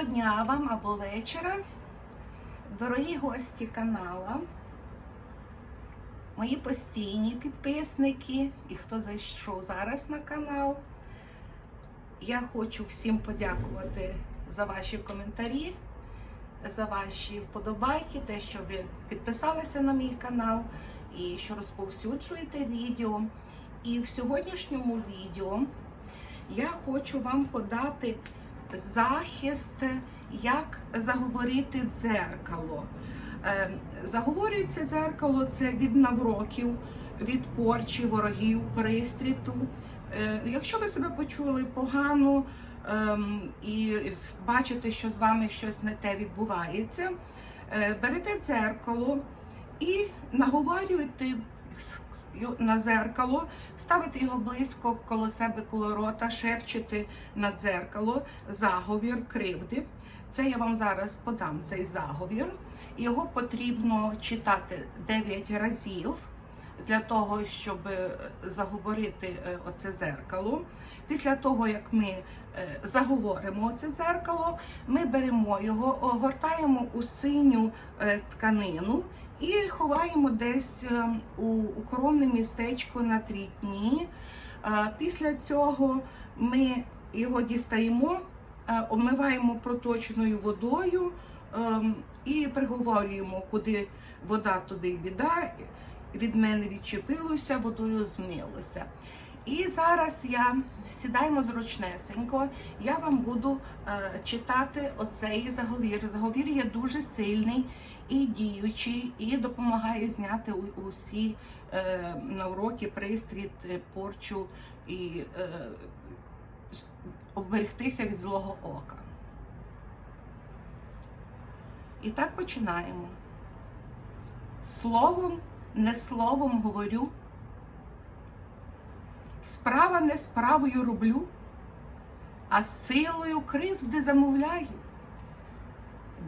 Доброго дня вам або вечора, дорогі гості канала, мої постійні підписники і хто зайшов зараз на канал. Я хочу всім подякувати за ваші коментарі, за ваші вподобайки, те, що ви підписалися на мій канал і що розповсюджуєте відео. І в сьогоднішньому відео я хочу вам подати захист, як заговорити дзеркало. Е, Заговорюється дзеркало це від навроків, від порчі, ворогів, пристріту. Е, Якщо ви себе почули погано ем, і бачите, що з вами щось не те відбувається, е, берете дзеркало і наговорюєте на зеркало, ставити його близько коло себе, коло рота, шепчете на дзеркало заговір кривди. Це я вам зараз подам цей заговір. Його потрібно читати 9 разів для того, щоб заговорити е, оце зеркало. Після того, як ми е, заговоримо це зеркало, ми беремо його, огортаємо у синю е, тканину і ховаємо десь у укромне містечко на три дні. Після цього ми його дістаємо, обмиваємо проточною водою і приговорюємо, куди вода, туди й біда. Від мене відчепилося, водою змилося. І зараз я сідаємо зручнесенько, я вам буду е, читати оцей заговір. Заговір є дуже сильний і діючий, і допомагає зняти усі е, навроки, пристріт, е, порчу і е, оберегтися від злого ока. І так починаємо. Словом, не словом говорю. Справа не справою роблю, а силою кривди замовляю.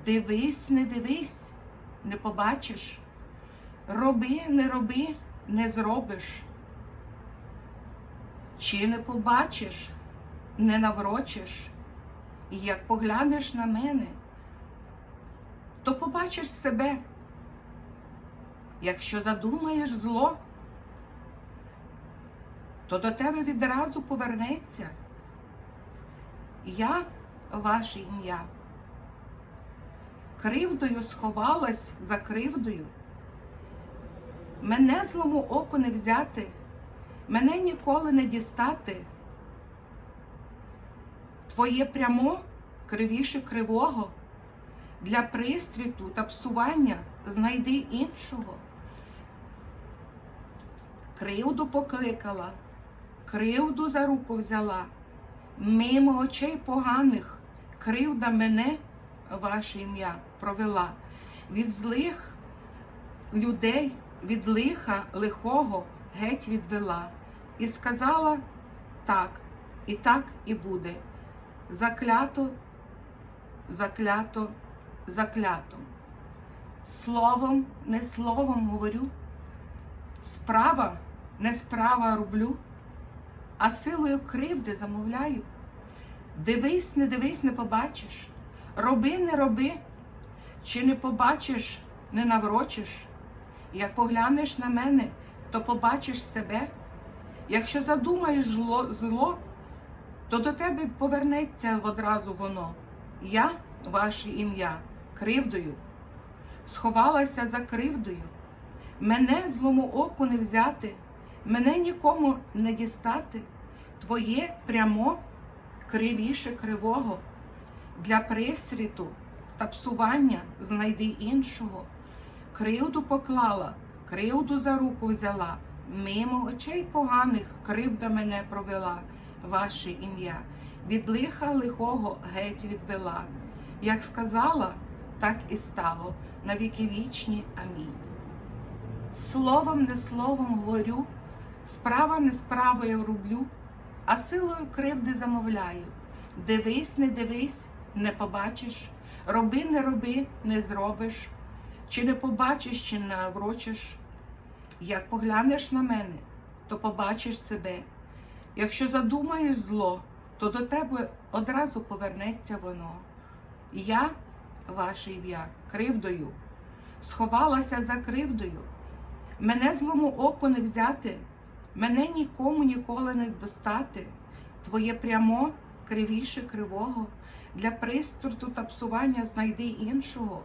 Дивись, не дивись, не побачиш. Роби, не роби, не зробиш. Чи не побачиш, не наврочиш, і як поглянеш на мене, то побачиш себе. Якщо задумаєш зло, то до тебе відразу повернеться. Я ваше ім'я. Кривдою сховалась за кривдою. Мене злому оку не взяти, мене ніколи не дістати. Твоє прямо кривіше кривого, для пристріту та псування знайди іншого. Кривду покликала, кривду за руку взяла, мимо очей поганих, кривда мене, ваше ім'я, провела, від злих людей, від лиха лихого геть відвела, і сказала так, і так і буде. Заклято, заклято, заклято. Словом, не словом говорю, справа не справа роблю, а силою кривди замовляю. Дивись, не дивись, не побачиш. Роби, не роби, чи не побачиш, не наврочиш. Як поглянеш на мене, то побачиш себе. Якщо задумаєш зло, зло, то до тебе повернеться одразу воно. Я, ваше ім'я, кривдою, сховалася за кривдою. Мене злому оку не взяти, мене нікому не дістати. Твоє прямо кривіше кривого. Для пристріту та псування знайди іншого. Кривду поклала, кривду за руку взяла, мимо очей поганих кривда мене провела, ваше ім'я, від лиха лихого геть відвела. Як сказала, так і стало, на віки вічні. Амінь. Словом не словом говорю, справа не справою роблю, а силою кривди замовляю. Дивись, не дивись, не побачиш, роби, не роби, не зробиш, чи не побачиш, чи не наврочиш. Як поглянеш на мене, то побачиш себе. Якщо задумаєш зло, то до тебе одразу повернеться воно. Я, ваше ім'я, кривдою, сховалася за кривдою. Мене злому оку не взяти, мене нікому ніколи не достати. Твоє прямо кривіше кривого, для приструту та псування знайди іншого.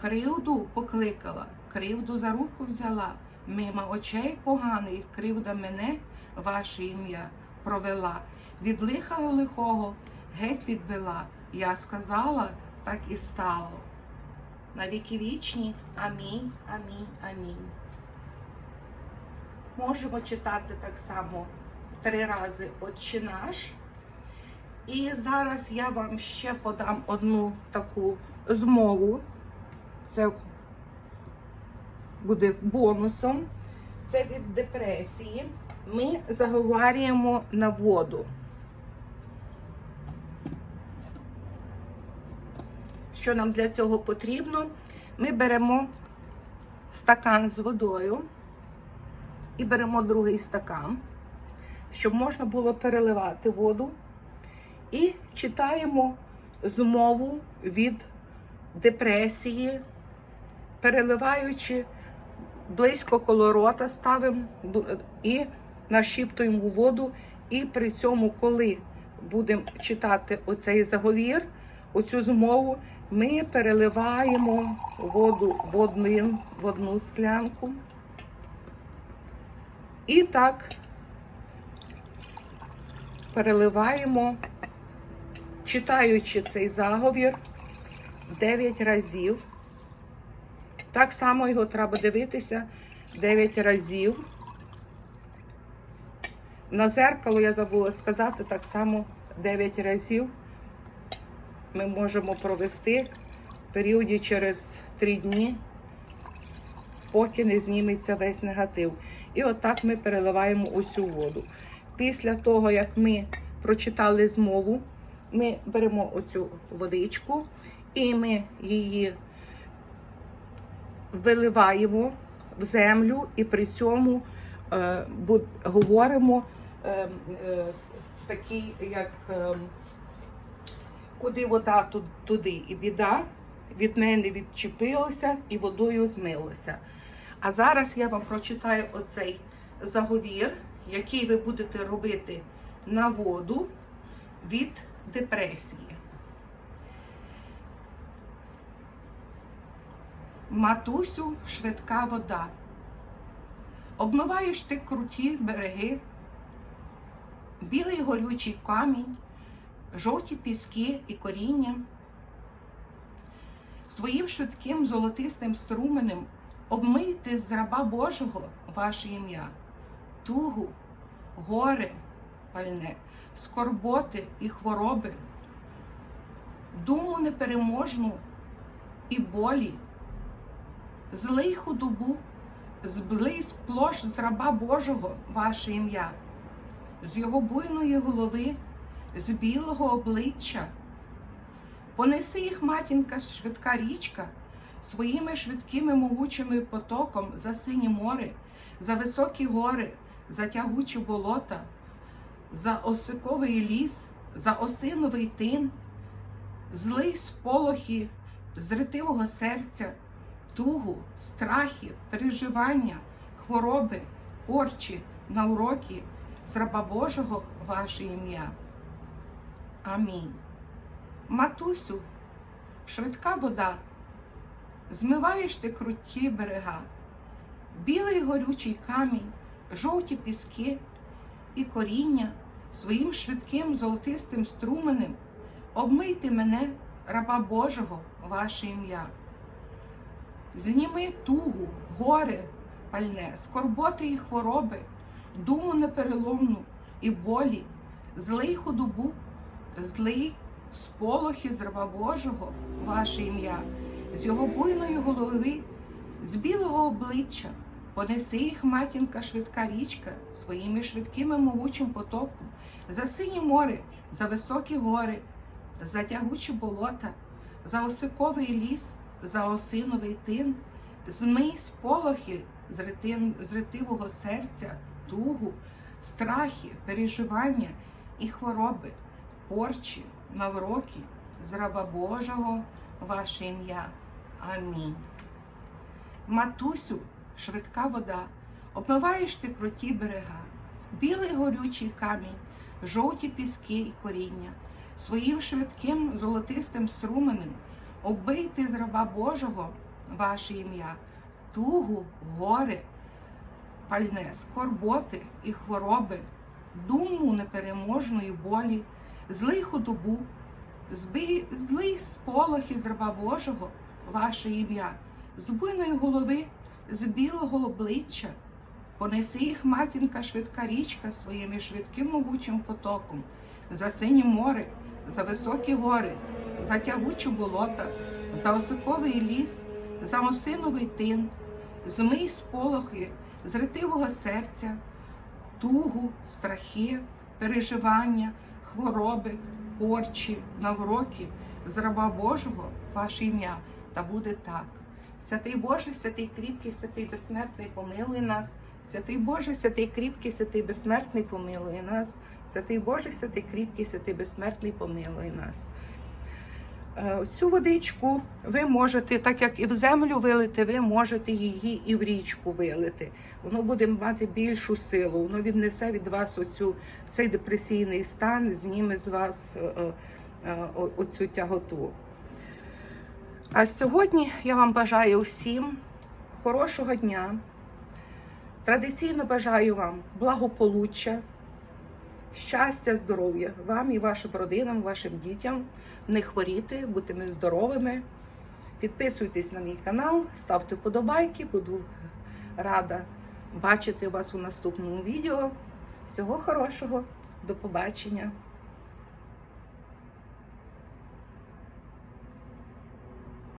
Кривду покликала, кривду за руку взяла, мимо очей поганих, кривда мене, ваше ім'я, провела, від лиха лихого геть відвела. Я сказала, так і стало. На віки вічні. Амінь, амінь, амінь. Можемо читати так само три рази Отче наш. І зараз я вам ще подам одну таку змову. Це буде бонусом. Це від депресії. Ми заговорюємо на воду. Що нам для цього потрібно? Ми беремо стакан з водою і беремо другий стакан, щоб можна було переливати воду. І читаємо змову від депресії, переливаючи близько коло рота, ставимо і нашіптуємо воду. І при цьому, коли будемо читати оцей заговір, оцю змову, ми переливаємо воду в, один, в одну склянку. І так переливаємо, читаючи цей заговір 9 разів. Так само його треба дивитися 9 разів. На зеркало я забула сказати так само 9 разів. Ми можемо провести в періоді через 3 дні, поки не зніметься весь негатив. І отак ми переливаємо оцю воду. Після того, як ми прочитали змову, ми беремо оцю водичку і ми її виливаємо в землю і при цьому е, говоримо е, е, такий, як е, куди вода ту- туди і біда від мене відчепилася і водою змилася. А зараз я вам прочитаю оцей заговір, який ви будете робити на воду від депресії. Матусю, швидка вода. Обмиваєш ти круті береги, білий горючий камінь, жовті піски і коріння. Своїм швидким золотистим струменем обмийте з раба Божого ваше ім'я, тугу, горе, пальне, скорботи і хвороби, думу непереможну і болі, злий худобу, зблий сплош з раба Божого ваше ім'я, з його буйної голови, з білого обличчя. Понеси їх матінка швидка річка, своїми швидкими могучими потоком за сині море, за високі гори, за тягучі болота, за осиковий ліс, за осиновий тин, злий сполохи з ретивого серця, тугу, страхи, переживання, хвороби, порчі, навроки, з раба Божого ваше ім'я. Амінь. Матусю, швидка вода, змиваєш ти круті берега, білий горючий камінь, жовті піски і коріння своїм швидким золотистим струменем. Обмийте мене, раба Божого, ваше ім'я. Зніми тугу, горе пальне, скорботи і хвороби, думу непереломну і болі, злий худобу, злий сполохи з раба Божого, ваше ім'я, з його буйної голови, з білого обличчя, понеси їх матінка швидка річка своїми швидкими могучим потоком, за сині море, за високі гори, за тягучі болота, за осиковий ліс, за осиновий тин, змий сполохи з, ретин, з ретивого серця, тугу, страхи, переживання і хвороби, порчі, навроки, з раба Божого, ваше ім'я. Амінь. Матусю, швидка вода, обмиваєш ти круті берега, білий горючий камінь, жовті піски і коріння, своїм швидким золотистим струменем оббийте з раба Божого ваше ім'я, тугу, горе, пальне, скорботи і хвороби, думу непереможної болі, злий худобу, злий сполох із раба Божого, ваше ім'я, з буйної голови, з білого обличчя, понеси їх матінка швидка річка своїм швидким могучим потоком, за синє море, за високі гори, за тягучі болота, за осиковий ліс, за осиновий тин, змий сполохи, з ретивого серця, тугу, страхи, переживання, хвороби, порчі, навроки, з раба Божого ваше ім'я, та буде так. Святий Боже, святий кріпкий, святий безсмертний, помилуй нас. Святий Боже, святий кріпкий, святий безсмертний, помилуй нас. Святий Боже, святий кріпкий, святий безсмертний, помилуй нас. Е, Цю водичку ви можете, так як і в землю вилити, ви можете її і в річку вилити. Воно буде мати більшу силу, воно віднесе від вас оцю, цей депресійний стан, зніме з вас е, е, оцю тяготу. А сьогодні я вам бажаю усім хорошого дня. Традиційно бажаю вам благополуччя, щастя, здоров'я вам і вашим родинам, вашим дітям, не хворіти, бути здоровими. Підписуйтесь на мій канал, ставте вподобайки, буду рада бачити вас у наступному відео. Всього хорошого, до побачення!